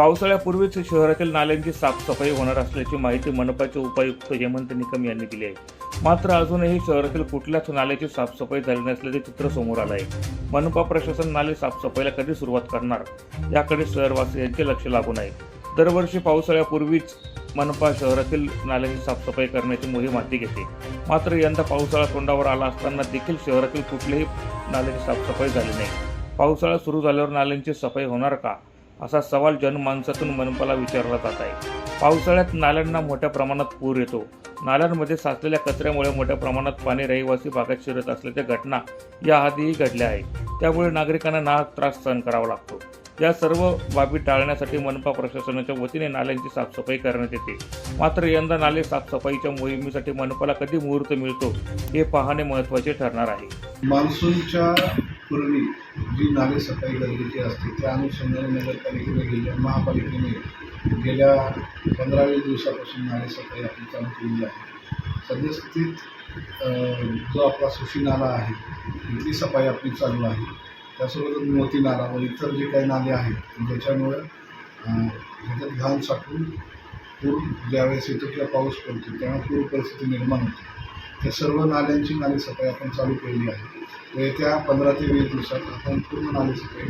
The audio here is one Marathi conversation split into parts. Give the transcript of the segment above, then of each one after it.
पावसाळ्यापूर्वीच शहरातील नाल्यांची साफसफाई होणार असल्याची माहिती मनपाचे उपायुक्त हेमंत निकम यांनी दिली आहे. मात्र अजूनही शहरातील कुठल्याच नाल्याची साफसफाई झाली नसल्याचे चित्र समोर आलं आहे. मनपा प्रशासन नाले साफसफाईला कधी सुरुवात करणार याकडे शहरवासियांचे लक्ष लागून आहे. दरवर्षी पावसाळ्यापूर्वीच मनपा शहरातील नाल्यांची साफसफाई करण्याची मोहीम हाती घेते. मात्र यंदा पावसाळा तोंडावर आला असताना देखील शहरातील कुठल्याही नाल्याची साफसफाई झाली नाही. पावसाळा सुरू झाल्यावर नाल्यांची सफाई होणार का? असा सवाल जनमानसातून मनपाला विचारला जात आहे. पावसाळ्यात नाल्यांना मोठ्या प्रमाणात पूर येतो. नाल्यांमध्ये साचलेल्या कचऱ्यामुळे मोठ्या प्रमाणात पाणी रहिवासी भागात शिरत असल्याच्या घटना याआधीही घडल्या आहेत. त्यामुळे नागरिकांना नाहक त्रास सहन करावा लागतो. या सर्व बाबी टाळण्यासाठी मनपा प्रशासनाच्या वतीने नाल्यांची साफसफाई करण्यात येते. मात्र यंदा नाले साफसफाईच्या मोहिमेसाठी मनपाला कधी मुहूर्त मिळतो हे पाहणे महत्त्वाचे ठरणार आहे. मान्सूनच्या पूर्वी जी नाले सफाई गरजेची असते त्या अनुषंगाने नगरपालिकेने गेल्या महापालिकेने गेल्या पंधरा वीस दिवसापासून नाले सफाई आपली चालू केलेली आहे. सद्यस्थितीत जो आपला सुशी नाला आहे इथली सफाई आपली चालू आहे. त्यासोबतच मोती नाला व इतर जे काही नाले आहेत ज्याच्यामुळं ह्याच्यात घाण साठून पूर ज्यावेळेस येतो किंवा पाऊस पडतो त्यामुळे पूर परिस्थिती निर्माण होते. त्या सर्व नाल्यांची नाली सफाई आपण चालू केलेली आहे. येत्या पंधरा ते वीस दिवसात आपण पूर्ण नाली सफाई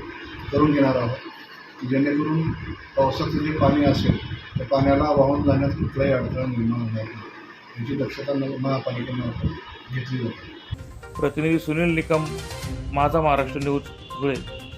करून घेणार आहोत. जेणेकरून पावसाचं जे पाणी असेल त्या पाण्याला वाहून जाण्यात कुठलाही अडथळा निर्माण होणार नाही. याची दक्षता नगर महापालिकेमार्फत घेतली जाते. प्रतिनिधी सुनील निकम माझा महाराष्ट्र न्यूज धुळे.